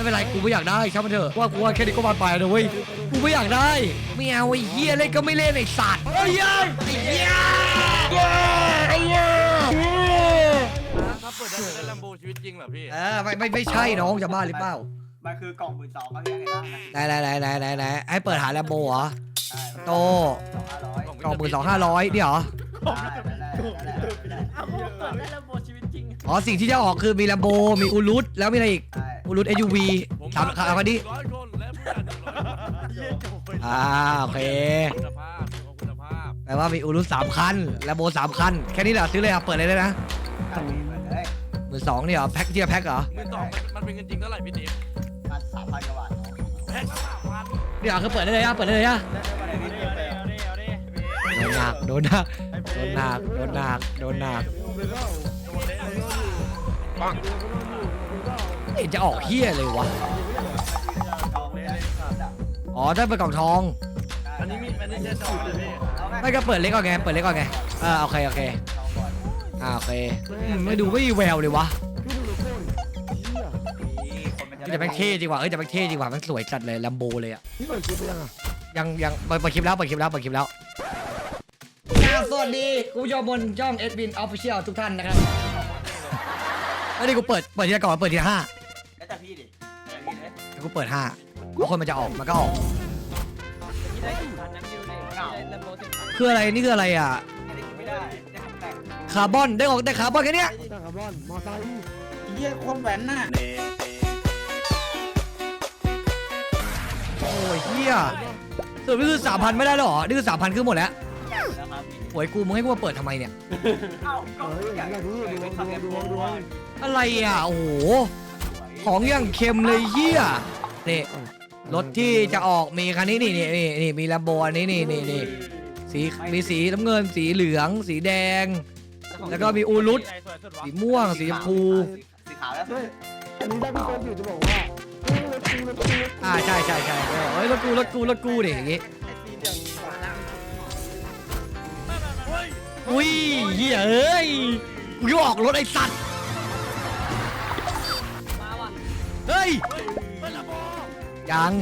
ไม่เป็นไรกูไม่อยากได้ช่างมันเถอะว่ากูว่าแค่นี้ก็บานปลายแล้วเว้ยกูไม่อยากได้ไม่เอาไอ้เหี้ยเล่นก็ไม่เล่นไอ้สัตว์ไอ้เหี้ยไอ้เหี้ยไอ้เหี้ยถ้าเปิดได้เป็นลัมโบชีวิตจริงเหรอพี่เออไม่ไม่ไม่ใช่น้องจะบ้าหรือเปล่ามันคือกล่องหมื่นสองเขาเรียกไงนะไหนไหนไหนไหนไหนไหนให้เปิดหาแลมโบเหรอใช่โตสองห้าร้อยกล่องหมื่นสองห้าร้อยนี่เหรอเอาพวกเปิดได้ระบบชีวิตจริงอ๋อสิ่งที่จะออกคือมีแลมโบมีอูรุตแล้วมีอะไรอีกใช่อู รุต SUV ผมสามคันคันนี้ร้อยคนและผู้การหนึ่งร้อยคนอ่าโอเคคุณภาพของคุณภาพแปลว่ามีอูรุตสามคันแลมโบสามคัน แค่นี้แหละซื้อเลยครับเปิดเลยได้นะเปิดเลยหมื่นสองนี่เหรอแพ็คเทียแพ็คเหรอมือสองมันมันเป็นเงินจริงเท่าไหร่พี่ติ๊กพันสามพันกว่าบาทแพ็คละสามพันนี่เหรอคือเปิดได้เลยอะเปิดได้เลยอะเอาดิเอาดิเอาดิโดนหนักโดนหนักโดนหนักโดนหนักโดนหนักไม่ เห็นจะออกเฮียเลยวะจองไม่ได้อ๋อถ้าเป็นกล่องทอง อันนี้มีอันนี้ใช่จอเลยพี่ไม่ก็เปิดเล็กก่อนไง เปิดเล็กก่อนไงอ่าโอเคโอเคอ่าโอเคอืมไม่ดูไม่มีแววเลยวะคนมันจะแต่แม่งเท่จริงว่ะเอ้ยแต่แม่งเท่จริงว่ะแม่งสวยจัดเลยลัมโบเลยอะนี่เปิดคลิปไปยังอะยังยังเปิดเปิดคลิปแล้วเปิดคลิปแล้วเปิดคลิปแล้วสวัสดีคุณผู้ชมบนช่องเอ็ดวินออฟฟิเชียลทุกท่านนะครับแล้วนี่กูเปิดเปิดทีละก่อนเปิดทีละห้า กูเปิดห้าเพราะคนมันจะออกมันก็ออกที่ได้กี่พันนะพี่ดูดิที่ได้ระบบสิบพันคืออะไรนี่คืออะไรอะอันนี้ไม่ได้ได้ของแต่งคาร์บอนได้ออกได้คาร์บอนแค่เนี้ยตั้งคาร์บอนมอไซค์เยี่ยคนแหวนน่ะโอ้ยเฮียสรุปนี่คือสามพันไม่ได้หรอนี่คือสามพันคือหมดแล้วนะครับพี่หวยกูมึงให้กูมาเปิดทำไมเนี่ย เอ้าก็เฮ้ยอยากอย่างนี้ดวงดวงดวงดวงอะไรอะโอ้โห ของอย่างเค็มเลยเฮียนี่รถที่จะออกมีคันนี้นี่นี่นี่นี่มีลมโบอันนี้นี่นี่นี่สีมีสีน้ำเงินสีเหลือง สีแดง แล้วก็มีอูรุตสีม่วงสีชมพูสีขาวแล้วอันนี้ได้พี่เฟิร์สอยู่จะบอกว่ารถกูรถกูอ่าใช่ใช่ใช่เฮ้ยรถกูรถกูรถกูดิอย่างงี้อุ้ยเหี้ยเอ้ยกูออกรถไอ้สัตว์ ฮ้ยยัง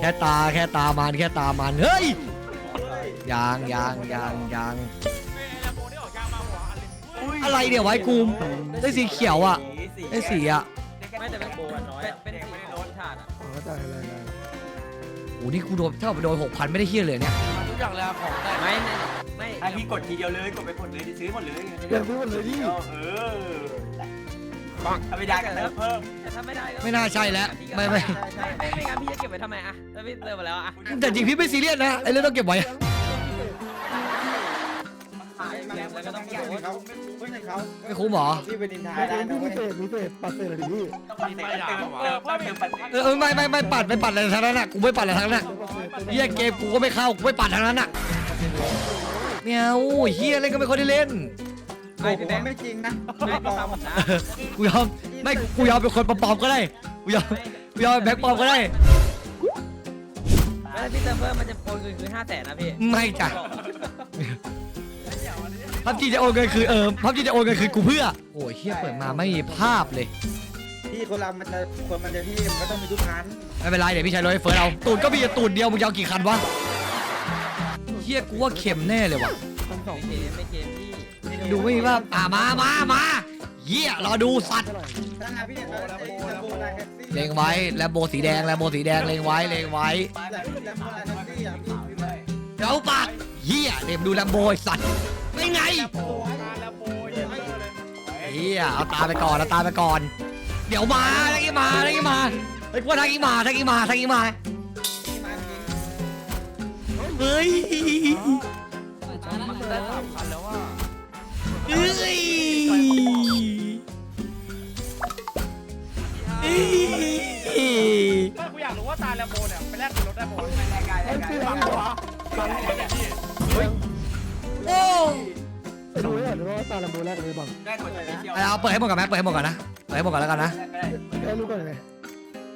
แค่ตาแค่ตามันแค่ตามันเฮ้ยยังยังยังยังระบบที่ออกยากมากหัวอันเลยอะไรเนี่ยไวะไอ้กูมได้สีเขียวอะได้สีอะไม่แต่เป็นโบนน้อยเป็นสีของถาดอะอ๋อได้อะไรอะไรโอ้นี่กูโดนเท่ากับโดนหกพันไม่ได้เฮี้ยเลยเนี่ยทุกอย่างแล้วของแต่งไม่ไม่ให้พี่กดทีเดียวเลยกดไปกดเลยซื้อหมดเลยเดี๋ยวซื้อหมดเลยดิเออ ถ้าไม่ได้ก็เติมเพิ่มแต่ถ้าไม่ได้ก็ไม่น่าใช่แล้วไม่ไม่ ไม่ไม่ไม่งั้นพี่จะเก็บไว้ทำไมอะถ้าพี่เติมมาแล้วอะแต่จริงพี่ไม่ซีเรียสนะไอ้เรื่องต้องเก็บไว้อะขายมาแล้วก็ต้องอยากให้เขาไม่ให้เขาไม่คุ้มเหรอพี่ไปดินทาไอ้ได้เฟิร์สนะพี่เว้มียเศษมีเศษปัดเศษอะไรดิพี่ต้องปัดเติมเติมเติมเติมปัดเออเออไม่ไม่ไม่ปัดไม่ปัดอะไรทั้งนั้นอะกูไม่ปัดอะไรทั้งนั้นอะเฮี้ยเกมกูก็ไม่เข้ากูไม่ปัดทั้งนั้นอะไม่เอาเฮี้ยเล่นก็ไม่ค่อยได้เล่น ไม่พี่แบงค์ไม่จริงนะไม่พี่ฟังผมนะกูยอมไม่กูยอมเป็นคนปลอมๆก็ได้กูยอมกูยอมเป็นแบ็คปลอมก็ได้ แล้วถ้าพี่เติมเพิ่มมันจะโอนคืนคือห้าแสนนะพี่ไม่จ้ะพับจีจะโอนเงินคือเออพับจีจะโอนเงินคือกูเพื่อโอ้ยเฮี้ยเปิดมาไม่มีภาพเลยพี่คนเรามันจะคนมันจะพี่มันก็ต้องมีทุกคันไม่เป็นไรเดี๋ยวพี่ชายรถให้เฟิร์สเอาตูดก็มีแต่ตูดเดียวมึงจะเอากี่คันวะเฮี้ยกูว่าเข็มแน่เลยว่ะพันสองไม่เกมไม่เกมพี่ ดูไม่มีภาอะมามามาเฮี้ยรอดูสัตว์เท่าไหร่ถ้างาพี่เนี่ยตอนไอ้ลำโพงแท็กซี่เลงไว้แลมโบสีแดงแลมโบสีแดงเลงไว้เลงไว้ลำโพงแท็กซี่อะพี่พี่เลยเดี๋ยวปากเฮี้ยเดี๋ยวดูแลมโบไอ้สัตว์ไม่ไงแล้วโบยไม่เลยเฮียเอาตาไปก่อนเอาตาไปก่อน เดี๋ยวมาทักอีมาทักอีมาเฮ้ยกูว่าทักอีมาทักอีมาทักอีมาพี่มาจริงเฮ้ยมันได้สามพันแล้ว เฮ้ยเฮ้ยก็กูอยากรู้ว่าตาแลมโบเนี่ยไปแลกกับรถได้โบไม่ได้ไกลเฮ้ยได้พี่ไกลทำเหรอโอ้ดูเลยเหรอว่าตาลำโบแรกเลยบ้างได้กดไปเที่ยวเอาเปิดให้หมดก่อนไหมเปิดให้หมดก่อนนะเปิดให้หมดก่อนแล้วกันนะได้รู้ก่อนเลย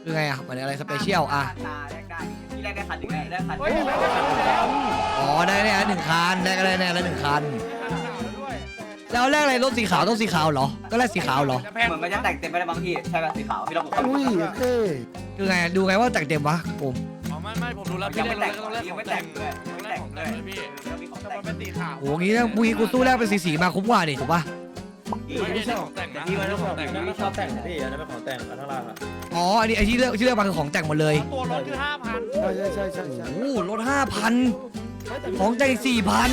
คือไงอะเหมือนอะไรสเปเชียลอะตาแรกได้ที่แรกได้คันหนึ่งได้คันเฮ้ยแล้วก็ขับแล้วอ๋อได้แน่หนึ่งคันได้ก็ได้แน่แล้วหนึ่งคัน แล้วแรกอะไรรถสีขาวต้องสีขาวเหรอ ก็แรกสีขาวเหรอจะแพงเหมือนมันจะแต่งเต็มไปได้บางทีใช่ป่ะสีขาวพี่เราบอกอุ้ยโอเคคือไงดูไงว่าแต่งเต็มวะผมอ๋อไม่ไม่ผมดูแล้วยัพี่งเล่ไม่นแต่งก็ต้องแลกยัของงไม่แต่แต่งงด้วยต้องแลแต่กงของด้แต่วยงเลยพี่แล้วมีของแต่แต่งมันเป็นสีขาวโหงี้ถ้าบุยกูสู้แรกเป็นสีสีมาคุ้มกว่าดิถูกปะไม่ใช่ของแต่งนะพี่มันของแต่งนะไม่ชอบแต่งพี่อันนั้นเป็นของแต่งอันข้างล่างอะอ๋ออันนี้ไอที่เลือกที่เลือกมาคือของแต่งหมดเลยตัวรถคือห้าพันใช่ใช่ใช่ใช่ใช่โอ้โหลดห้าพันของแต่งสี่พัน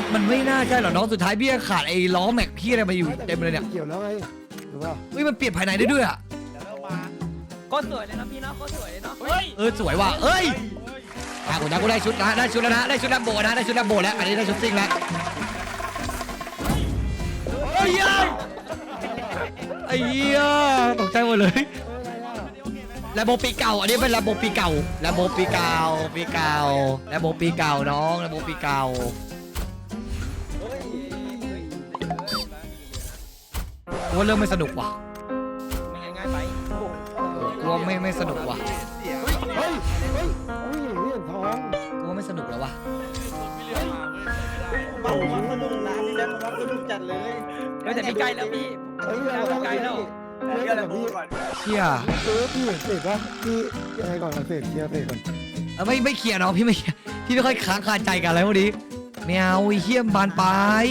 มันมันไม่น่าใช่หรอกน้องสุดท้ายพี่ก็ขาดไอ้ล้อแม็กพี่อะไรมาอยู่เต็มเลยเนี่ยเขียวแล้วไงหรือว่าเฮ้ยมันเปลี่ยนภายในได้ด้วยอะก็สวยเลยนะพี่เนาะก็สวยเลยเนาะเฮ้ยเออสวยว่ะเอ้ยอะกูนะกูได้ชุดนะได้ชุดแล้วนะได้ชุดแลมโบนะได้ชุดแลมโบแล้วอันนี้ได้ชุดซิ่งแล้วเฮ้ยไอ้เหี้ยตกใจหมดเลยแลมโบปีเก่าอันนี้เป็นแลมโบปีเก่าแลมโบปีเก่าปีเก่าแลมโบปีเก่าน้องแลมโบปีเก่า กูว่าเริ่มไม่สนุกว่ะไม่ง่ายไปกูว่าไม่ไม่สนุกว่ะเฮ้ยเฮ้ยอุ้ยเหรียญทองกูว่าไม่สนุกแล้วว่ะพี่เลี้ยงมาเว้ยเบามันสนุกนะพี่แบงค์มันสนุกจัดเลยเฮ้ยแต่พี่ใกล้แล้วพี่เฮ้ยใกล้แล้วเฮ้ยเดี๋ยวแต่เราพูพี่ดก่อนเชี่ยเออพี่เห็นเสร็จปะพี่ยังไงก่อนเอาเสร็จเคลียร์เสร็จก่อนเอ้าไม่ไม่เคลียร์น้องพี่ไม่เคลียร์พี่ไม่ค่อยค้างคาใจกันอะไรพวกนี้ไม่เอาไอ้เฮี้ยมบานปลาย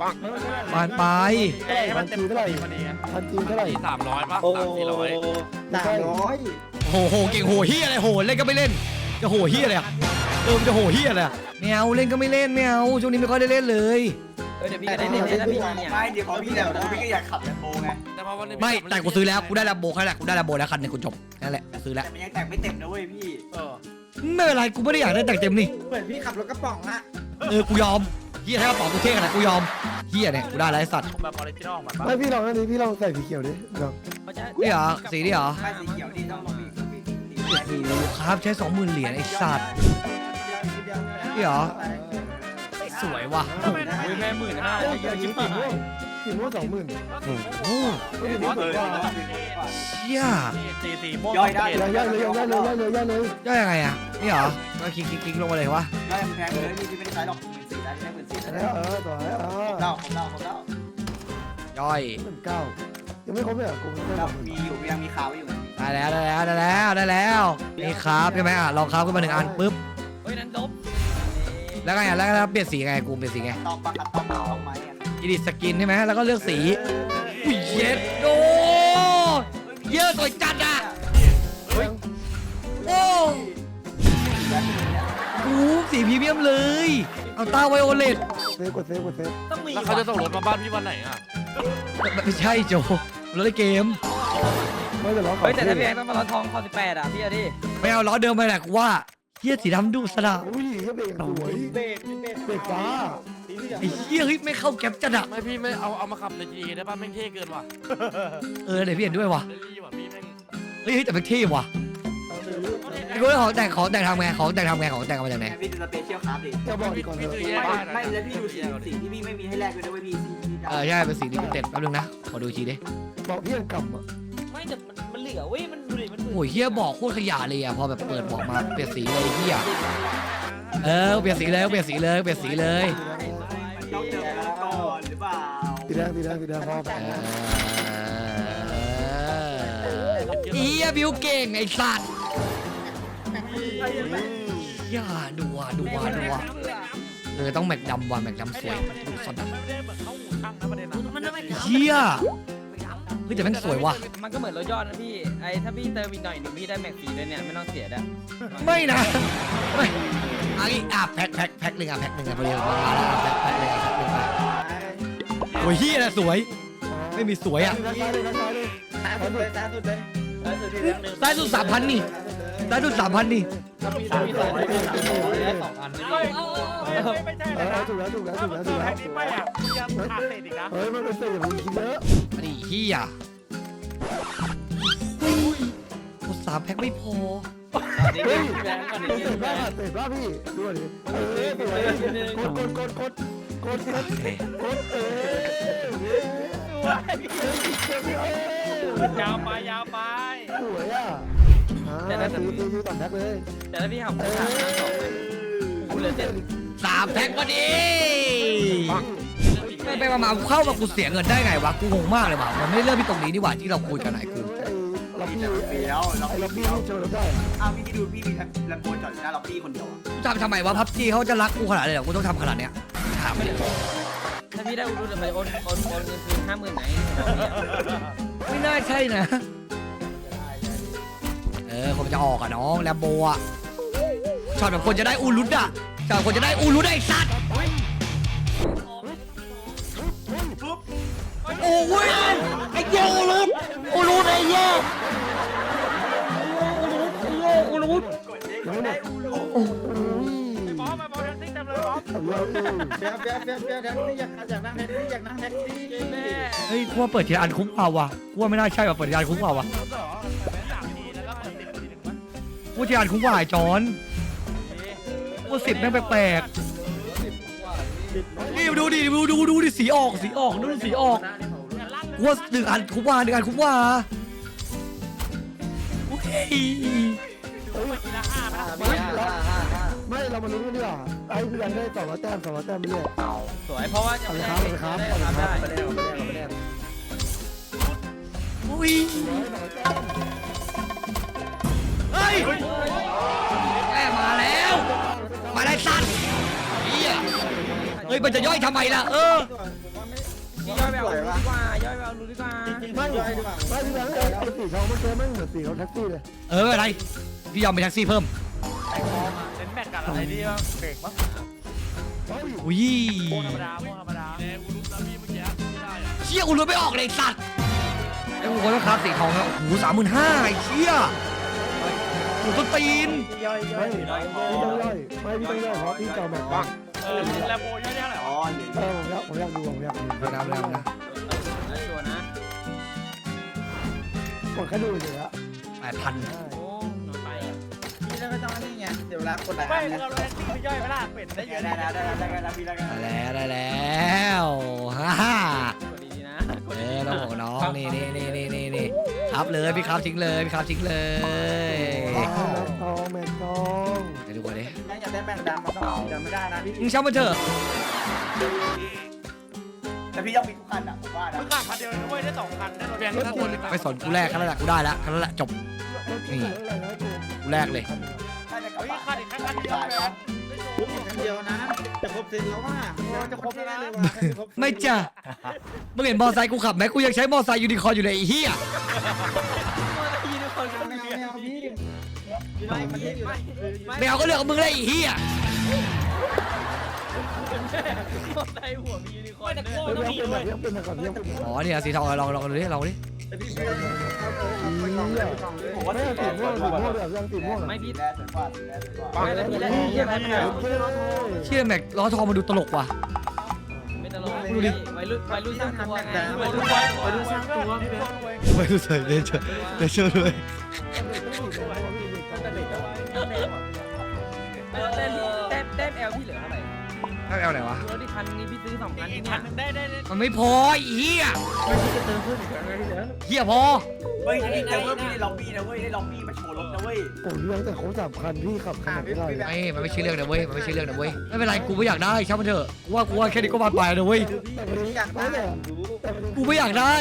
บานปลายพันจีเท่าไหร่พันจีเท่าไหร่สี่สามร้อยป่ะโอ้สามสี่ร้อยสามร้อยโหโหเก่งโหเฮี้ยอะไรโหเล่นก็ไม่เล่น จะโหเฮี้ยอะไรอะเออมันจะโหเฮี้ยอะไรอะไม่เอาเล่นก็ไม่เล่นไม่เอาช่วงนี้ไม่ค่อยได้เล่นเลย เออเดี๋ยวพี่ก็ได้เล่นเล่นนะพี่เนี่ยไม่เดี๋ยวพอพี่แล้วพี่ก็อยากขับแลมโบไงแต่พอวันนี้ไม่แต่กูซื้อแล้วกูได้ลาโบแค่นั้นแหละกูได้ลาโบแล้วคันหนึ่งกูจบนั่นแหละซื้อแล้วแต่มันยังแต่งไม่เต็มนะเว้ยพี่เออไม่เป็นไรกูไม่ได้อยากได้แต่งเต็มนี่เหมือนพี่ขับรถกระป๋องอะเออกูยอมเฮี้ยถ้ากระเป๋ากูเท่ขนาดกูยอมเฮี้ยเนี่ยกูได้แล้วไอ้สัตว์ แบบออริจินอลของมันป่ะไม่พี่ลองอันนี้พี่ลองใส่สีเขียวดิลองเขาจะนี่เหรอสีนี่เหรอไม่สีเขียวดีต้องลงอีกสีสีโอ้โหครับใช้สองหมื่นเหรียญไอ้สัตว์นี่เหรอสวยว่ะอุ้ยแม่หมื่นห้าเฮ้ยเยอะสีชิบม่หาวยงสีม่วงสองหมื่นโอ้โหเฮ้ยสีม่วงเอสอองหมื่นเชี่ยสีสีม่วงย่อยได้ย่อยย่อยเลยย่อยเลยย่อยเลยย่อยเลยย่อยยังไงอะนี่เหรอก็คลิกคลิกคลิกลงมาเลยวะย่อยแพงเลยพี่ไม่ได้ใช้หรอก หมื่นสี่ได้แค่หมื่นสี่เอได้อเออต่อให้เออเก้าของเราของเราย่อยหมื่นเก้ายังไม่ครบเลยอะกูไม่ได้เรามีอยู่ยังมีขาวอยู่ ได้แล้วได้แล้วได้แล้วได้แล้วนี่ครับใช่ไหมอะลองครับขึ้นมาหนึ่งอันปุ๊บเฮ้ย นั้นลบแล้วไงอะแล้วแล้วเปลี่ยนสีไงกูเปลี่ยนสีไงตองปากกัดตองตองไม้อะอีดิสกินใช่ไหมแล้วก็เลือกสีอุ้ยเย็ดโดเยอะสวยจัดอะโอ้ กูสีพรีเมียมเลย เอาตาไวโอเลตเซฟกดเซฟกดเซฟต้องมีแล้วเขาจะส่งรถมาบ้านพี่วันไหนอะไม่ใช่โจรถในเกม ไม่แต่ล้อเฮ้ยแต่ถ้าพี่แบงค์ต้องมาล้อทองคอสิบแปดอะพี่อะดิไม่เอาล้อเดิมไปแหละกูว่าเฮียสีดำดูสระอุ้ยยังเบรกสวยเบรกเบรกเบรกฟ้าสีเหลืองไอ้เฮียเฮ้ยไม่เข้าแก๊ปจัดอะไม่พี่ไม่เอาเอามาขับในจีได้ป่ะแม่งเท่เกินว่ะเออเดี๋ยวพี่เห็นด้วยว่ะเรลลี่ว่ะพี่แม่งเฮ้ยเฮ้ยแต่เป็นเท่ว่ะ ไอ้กูของแต่งของแต่งทำไงของแต่งทำไงของแต่งเอามาจากไหน พี่ดูสเปเชียลคราฟดิจะบอกดีก่อนเถพี่อะซื้อแยกได้นะไม่แล้วพี่ดูสีสีที่พี่ไม่มีให้แลกด้วยนะเว้ยพี่สีที่เออใช่เป็นสีลิมิเต็ดแป๊บนึงนะขอดูอีกทีดิบอกพี่ยังกำอะไม่แต่มันมันเหลือเว้ยมันดูดิมันโอ้ยเฮียบอกโคตรขยะเลยอะพอแบบเปิดบอกมาเปลี่ยนสีเลยเฮียเออเปลี่ยนสีเลยเปลี่ยนสีเลยเปลี่ยนสีเลยต้องเจอก่อนหรือเปล่าสีแดงสีแดงสีแดงพอไปเออเฮียบิวเก่งไอ้สัตว์ อย่าดูว่ะดูว่ะดูว่ะเออต้องแม็กดำว่ะแม็กดำสวยดูสดอะไม่ได้เหมือนเข้าหูช่างนะประเด็นนะมันไม่เฮียเฮ้ยแต่แม่งสวยว่ะ มันก็เหมือนรถยอดนะพี่ ไอ้ถ้าพี่เติมอีกหน่อยหนึ่งพี่ได้แม็กซี่ด้วยเนี่ยไม่ต้องเสียด้วยไม่นะไม่อันนี้อะแพ็คแพ็คแพ็คหนึ่งอะแพ็คหนึ่งอะพอดีมาแล้วแพ็คแพ็คหนึ่งอะแพ็คหนึ่งอะโอ้ยเฮียนะสวย ไม่มีสวยอะซ้ายเลยซ้ายเลยตาสุดเลยตาสุดเลยตาสุดที่เหลืองหนึ่งได้สุดสามพันนี่ ได้สุดสามพันนี่มีสองมีสองได้สองอันเฮ้ยไม่ใช่เอเลยอนะถูกแล้วถูกแล้วถ้าถูกมัแล้วนถูซื้กอแล้แพ็วคนี้ไปอะยังขาดเศษอีกนะเฮ้ยมันเป็นเศษอย่ามึงคิดเยอะอันนี้เฮียกดสามแพ็คไม่พอเฮ้ยเศษบ้าเศษบ้าพี่ดูดิเออสวยกดกดกดกดกดกดกดเออยาวไปยาวไปสวยอะ อ่าซื้อซื้อซื้อต่อแพ็คเลยแต่ถ้าพี่ทำได้สามห้าสองเลยกูเหลือเจ็ดสสามแพ็คพอดีไม่ไปมาๆเข้ามากูเสียเงินได้ไงวะกูงงมากเลยว่ะมันไม่เริ่มที่ตรงนี้นี่หว่าที่เราคุยกันไหนกูไอ้ล็อบบี้เฟี้ยวล็อบไอ้ล็อบบี้บี้นี่โชว์เราได้อ้าวพี่พี่ดูพี่มีแลมโบจอดอยู่หน้าล็อบบี้คนเดียวอะกูทำทำไมวะพับจีเขาจะรักกูขนาดเลยเหรอกูต้องทำขนาดเนี้ยถามเลยถ้าพี่ได้อุรุเดี๋ยวไปโอนโอนโอนเงินคืนห้าหมื่นไหนไม่น่าใช่นะเออผมจะออกอะน้องแลมโบอะชอตแบบคนจะได้อูรุดอะช็อตคนจะได้อูรุดไอ้สัตว์โอ้ยไอ้เหี้ยอูรุดอูรุดไอ้เหี้ยอูรุดยังไม่หมดบอสมาบอสติ๊กเต็มเลยบอสทำแล้วนี่เฟี้ยวเฟี้ยวเฟี้ยวเฟี้ยวแท็กซี่อยากอยากนั่งแท็กซี่อยากนั่งแท็กซี่แม่เฮ้ยกูว่าเปิดทีละอันคุ้มเปล่าวะกูว่าไม่น่าใช่ว่ะเปิดทีละอันคุ้มเปล่าวะ กูว่าทีละอันคุ้มกว่าไอ้จอนกูว่าสิบแม่งแปลกๆนี่ดูดิดูดูดูดิสีออกสีออกดูสีออกกูว่าหนึ่งอันคุ้มว่าหนึ่งอันคุ้มว่าโอ้ยทีละห้านะไม่ไม่เรามาลุ้นกันดีกว่าไอ้พี่ยังได้สองร้อยแต้มสองร้อยแต้มไปเรื่อยสวยเพราะว่าจะไม่ได้เอาเลยครับได้เอาเลยรับครับได้ไปแล้วไปแล้วไปแล้วโอ้ยเฮ้ย แม่มาแล้ว มาได้สัตว์เฮียเฮ้ยมันจะย่อยทำไมล่ะ เออพี่ย่อยไปเอารู้ดีกว่าย่อยไปเอารู้ดีกว่าไม่ไม่พี่ยังไอ้ไอ้สีทองมันเจอแม่งเหมือนสีของแท็กซี่เลยเออไม่เป็นไรพี่ยอมเป็นแท็กซี่เพิ่มไอ้คอมาเล่นแมตช์กันอะไรดีวะเบรกมั้งเฮ้ยอุ้ยโมธรรมดาโมธรรมดาแรงกูรู้แล้วพี่เมื่อกี้ไม่ได้อะเชี่ยกูรู้ไม่ออกเลยไอ้สัตว์ไอ้กูคนละครับสีทองแล้วโอ้โหสามหมื่นห้าไอ้เชี่ย โอ้โหต้นตีนย่อยย่ไม่อยพี่ต้องย่อยไม่พี่ต้องย่อยเพราะพี่จอแม็กซ์บ้างเออแลมโบเยอะแยะเลยอ๋อหนึ่งเออผมอยากผมอยากดูผมอยากดูเอาน้ำแล้วนะชัวร์นะกดแค่ดูเฉยๆละแปดพันโอ้น้อยไปอะพี่แล้วไม่ต้องนี่ไงเดี๋ยวเวลากดหลายไม่อันมึงนะเอาแรงที่ย่อยไปล่ะเป็ดได้เยได้อะได้ได้ได้ได้ได้พี่ได้กันได้แล้วได้แล้วฮ่าฮ่ากดดีๆนะกดเอดีอๆน้นะองน้องนี่นี่นี่นี่นี่นี่ ครับเลยพี่ครับทิ้งเลยพี่ครับทิ้งเลยแม็กทองแม็กทองไปดูกันดิยังอยากได้แบงค์ดำมันต้องเอาสีดำไม่ได้นะพี่มึงช่างมันเถอะแต่พี่ต้องมีทุกคันอะผมว่านะมึงขับคันเดียวนะเว้ยได้สองคันได้รถแบงค์ทั้งหมดเลยไปสอนกูแรกแค่นั้นแหละกูได้แล้วแค่นั้นแหละจบนี่กูแรกเลยถ้าจะกลับเฮ้ยบ้านคันอีกคันคันเดียวแล้วปุ๊บครั้งเดียวนะ จะครบเซนแล้วว่าจะครบแล้วนะไม่จ้ะมึงเห็นมอไซค์กูขับไหมกูยังใช้มอไซค์ยูนิคอร์นอยู่เลยไอ้เหี้ยยืนทุกคนกันไม่เดีเอายวไม่เอาพี่ไม่มันที่อยู่ไม่เอาก็เรื่องของมึงเลยไอ้เหี้ยมอไซค์หัวมียูนิคอร์นด้วยเฮ้ยยังเป็นแบบยังเป็นแบบก่อนยังเป็นแบบอ๋อเนี่ยสีทองลองลองดูดิลองดิ พี่เพื่อนไปกล่องเลยไปกล่องเลยผมว่าไม่สีเอาแดสีงม่วงสวยกว่าสีม่วงเลยยังสีม่วงไม่สีพี่แดงสวยกว่าสีแดงสวยกว่าไม่แล้วพี่แล้วพี่แล้วพี่แล้วโอเคเชี่ยแม็กล้อทองมาดูตลกว่ะไม่ตลกดูดิวัยรุ่นวัยรุ่นสร้างตัวไงไปดูไปดูสร้างตัวพี่เบนไม่รู้สึกเลยเชเลยเชเลย ถ้าเอาไหนวะ รถที่คันนี้พี่ซื้อสองคันอีที่กเนี่คัยนนึงได้ได้ได้มันไม่พอไอ้เหี้ยไม่ใช่จะเติมเพิ่มอีกแล้วพี่เบนเหี้ยพอ เฮ้ยนี่แต่ว่าพี่ได้ล็อบบี้นะเว้ยได้ล็อบบี้มาโชว์รถนะเว้ยผมเลี้ยงแต่โค้งสามคันพี่ขับขนาดไม่ได้ไม่ มันไม่ใช่เรื่องนะเว้ย มันไม่ใช่เรื่องนะเว้ย ไม่เป็นไร กูไม่อยากได้ช่างมันเถอะ กูว่ากูว่าแค่นี้ก็มาไปนะเว้ย แต่ประเด็นอยากได้แต่รู้แต่ประเด็นกูไม่อยากได้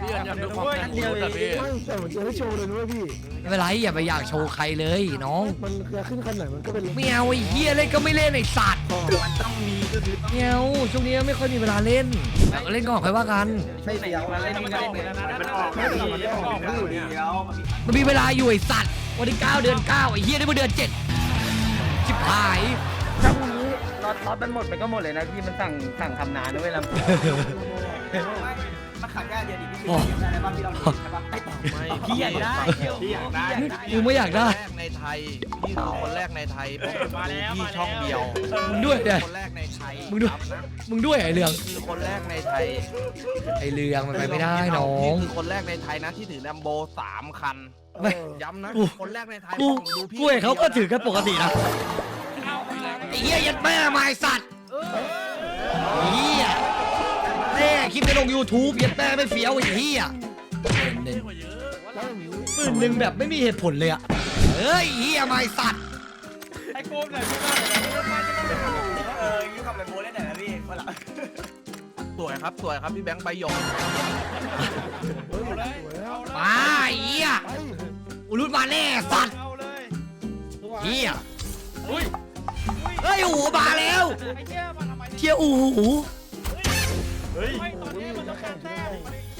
พี่อยากดูความแข็งรถแต่พี่ ไม่แต่ผมจะให้โชว์เลยนะพี่ ไม่เป็นไรอย่าไปอยากโชว์ใครเลยน้องมันจะขึ้นคันไหนมันก็เป็นไม่เอาไอ้เหี้ยเล่นก็ไม่เล่นไอ้สัตว์มันต้องมีก็คือไม่เอาช่วงนี้ไม่ค่อยมีเวลาเล่นเดี๋ยวเล่นก่อนค่อยว่ากัน ไม่เสียวมาเล่นมันนี่อก็อกเล่นเลยเลยนะมันออกไม่ดีมันออกไม่ดีเดี๋ยวมันมีมันมีเวลาอยู่ไอ้สัตว์วันที่ 9 เดือน 9 ไอ้เหี้ยได้มาเดือน7ชิบหายถ้าพรุ่งนี้รถรถมันหมดไปก็หมดเลยนะพี่มันสั่งสั่งทำนานด้วยลำ มันขับแค่เดียวดิพี่ซื้อได้ป่ะพี่ลองดูใช่ป่ะไม่พี่อยากได้พี่อยากได้กูไม่อยากได้แรกในไทยนี่คือคนแรกในไทยเพราะเป็นมาแล้วพี่มาช่องเดียวมึงด้วยเดี๋ยคนแรกในไทยมึงด้วยครับนะมึงด้วยไอ้เรื่อง คือคนแรกในไทยไอ้เรื่องมันไปไม่ได้น้องนี่คือคนแรกในไทยนะที่ถือแลมโบสามคันไม่ ย้ำนะกู คนแรกในไทยกู ผมดูพี่กูเห็นเขาก็ถือกันปกตินะไอ้เหี้ยยัดแม่มาไอ้สัตว์ไอ้เหี้ยแม่ คลิปจะลง YouTube ยัดแม่ไม่เฟี้ยวไอ้เหี้ยหมื่นหนึ่งหมื่นหนึ่งแบบไม่มีเหตุผลเลยอะเฮ้ยเหี้ยไอ้สัตว์ไอ้โกมเนี่ยพี่ว่าอะไรนะเออยุคขับแลมโบเล่นไหนนะพี่คนละสวยครับสวยครับพี่แบงค์ใบหยกเฮ้ยสวยแล้วมาไอ้เหี้ยอุลุตมาแน่สัตว์เอาเลยเหี้ยเฮ้ยโอ้โหมาแล้ว ไอ้เหี้ยมาทำไมเที่ยวโอ้โห เฮ้ยตอนนี้มันต้องการแต้ม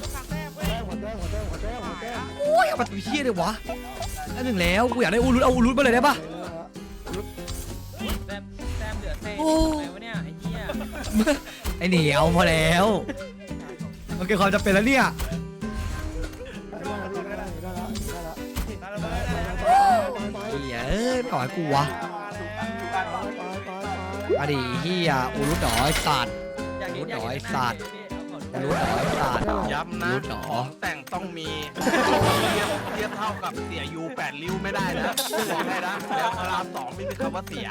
ต้องการแต้มเว้ยแต้มหัวแต้มหัวแต้มหัวแต้มหัวแต้มโอ้ยเอามาตัวเที่ยเลยวะอันหนึ่งแล้วกูอยากได้อุลุตเอาอุลุตมาเลยได้ปะแต้มแต้มเหลือเศษโอ้อะไรวะเนี่ยไอ้เหี้ยไอเหนียวพอแล้วมันเกิดความจำเป็นแล้วเนี่ยได้แล้วได้แล้วได้แล้วได้แล้วตามระเบิดได้แล้วเฮียเอ้ยไม่ต่อยกูวะไปไปไปอดีเฮียอุลุตหนอไอ้สัตว์อยากเห็นอยากโอ้เห็ยนสัตว์เอาขอดูอุลุตหนอไอ้สัตว์ย้ำนะรู้หรอของแต่งต้องมีเทียบเทียบเท่ากับเสียยูแปดริ้วไม่ได้นะบอกให้นะแล้วพระรามสองไม่มีคำว่าเสีย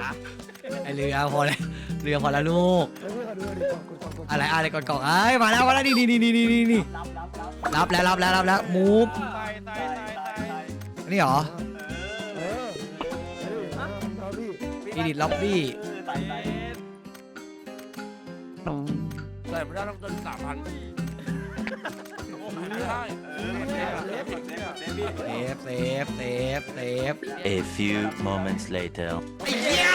ไอเรือพอแล้วเรือพอแล้วลูกเฮ้ยเขาดูดิกดกดกดอะไรอะไรก่อนก่อนไอ้ยมาแล้วมาแล้วนี่นี่นี่นี่นี่นี่รับรับรับรับแล้วรับแล้วรับแล้วมูฟตายตายตายตายอันนี่เหรอเออเฮ้ยเอาพี่อีดิทล็อบบี้ เออตายตาย แต่ไม่ได้ต้องเกินสามพันโอ้โหไม่ได้เออเซฟเซฟเซฟเซฟพี่เซฟเซฟเซฟเซฟ A few moments later. ไอ้เหี้ย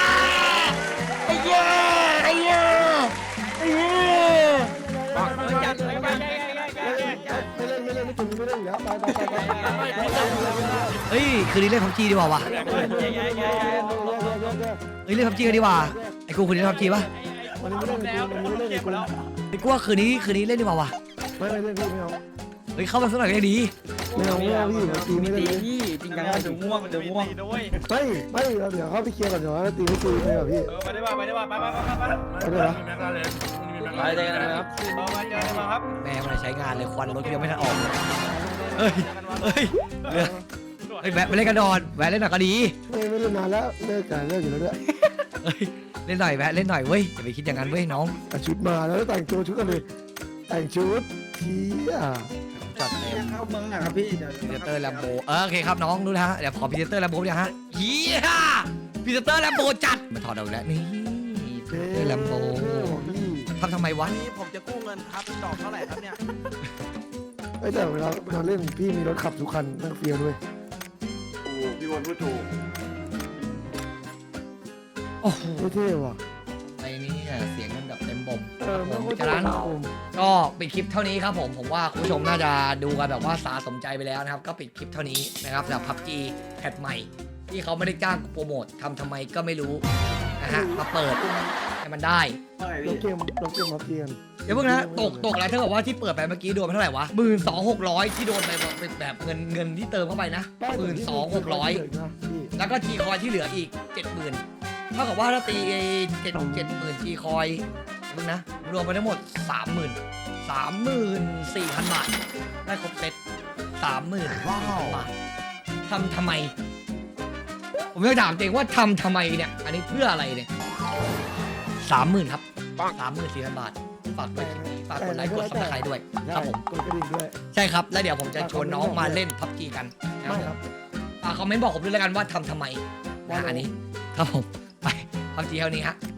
ไอ้เหี้ยไอ้เหี้ยไอ้เหี้ยเฮ้ยจัดเลยจัดเลยจัดไม่เล่นไม่เล่นไม่ถึงไม่เล่นอยู่แล้วไปไปไปไปเฮ้ยคืนนี้เล่นพับจีดีกว่าวะเฮ้ยเล่นพับจีกันดีกว่าไอ้กูคืนนี้เล่นพับจีป่ะวันนี้ไม่เล่นวันนี้ไม่เล่นกูไอ้กูว่าคืนนี้คืนนี้เล่นดีกว่าวะไม่ไม่เล่นพี่ไม่เอาเฮ้ยเข้ามาสักหน่อยก็ยังดี ไม่เอาไม่เอาพี่ตีไม่เล่นเลยพี่จริงจังเดี๋ยวง่วงเดี๋ยวง่วงด้วยไม่ไม่เดี๋ยวเข้าไปเคลียร์ก่อนเดี๋ยวตีไม่ตีไม่เอาพี่เออไปได้ป่ะไปได้ป่ะไปไปไปไปเอาเลยเหรอไปเจอกันนะครับเอามาเจอกันมาครับแม่มันใช้งานเลยควันรถยังไม่ทันออกเลยเฮ้ยเฮ้ยเรือเฮ้ยแวะไปเล่นกันนอนแวะเล่นหน่อยก็ดีไม่ไม่เล่นนานแล้วเลิกกันเลิกอยู่แล้วด้วย เฮ้ยเล่นหน่อยแวะเล่นหน่อยเว้ยอย่าไปคิดอย่างนั้นเว้ยน้องแต่ชุดมาแล้วแต่งตัวชุดกันเลยแต่งชุดเที่ยจัดเต็มเข้าเมืองนะครับพี่เดี๋ยวพรีเซนเตอร์แลมโบเออโอเคครับน้องดูนะฮะเดี๋ยวขอพรีเซนเตอร์แลมโบเนี่ยฮะเฮียพรีเซนเตอร์แลมโบจัดมาถอดเอาอีกแล้วนี่พรีเซนเตอร์แลมโบของพี่ทำทำไมวะวันนี้ผมจะกู้เงินครับดอกเท่าไหร่ครับเนี่ยไอ้แต่เวลาเราเล่นพี่มีรถขับทุกคันนั่งเฟียด้วยถูกพี่วนพูดถูก โอ้โหเท่ๆว่ะไอ้นี่เสียงมันแบบเต็มบ่มเออมันผมก็จากนั้น ผมก็ปิดคลิปเท่านี้ครับผม ผมว่าคุณผู้ชมน่าจะดูกันแบบว่าสาสมใจไปแล้วนะครับ ก็ปิดคลิปเท่านี้นะครับสำหรับพับจีแพทใหม่ ที่เขาไม่ได้จ้างโปรโมททำทำไมก็ไม่รู้นะฮะมาเปิดให้มันได้เท่าไหร่เราพี่เกมเราเกมมาเพียนเดี๋ยวเพิ่งนะตกตกแล้วถ้าเกิดว่าที่เปิดไปเมื่อกี้โดนไปเท่าไหร่วะหมื่นสองหกร้อยที่โดนไปเป็นแบบเงินเงินที่เติมเข้าไปนะหมื่นสองหกร้อยพี่แล้วก็ทีคอยที่เหลืออีกเจ็ดหมื่น เท่ากับว่าถ้าตีเจ็ดเจ็ดหมื่นทีคอยมึงนะ รวมไปทั้งหมดสามหมื่นสามหมื่นสี่พันบาท ได้ครบเซ็ตสามหมื่นว้าวบาททำทำไม ผมอยากถามตัวเองว่าทำทำไมเนี่ย อันนี้เพื่ออะไรเนี่ยสามหมื่นครับสามหมื่นสี่พันบาท ฝากด้วยคลิปนี้ฝากกดไลค์กดซับสไครต์ด้วยครับผมกดกระดิ่งด้วย ใช่ครับ แล้วเดี๋ยวผมจะชวนน้องมาเล่นพับจีกันนะไม่คครับรับฝากคอมเมนต์บอกผมด้วยแล้วกันว่าทำทำไมนะอันนี้ครับผม ไปพับจีเท่านี้ฮะ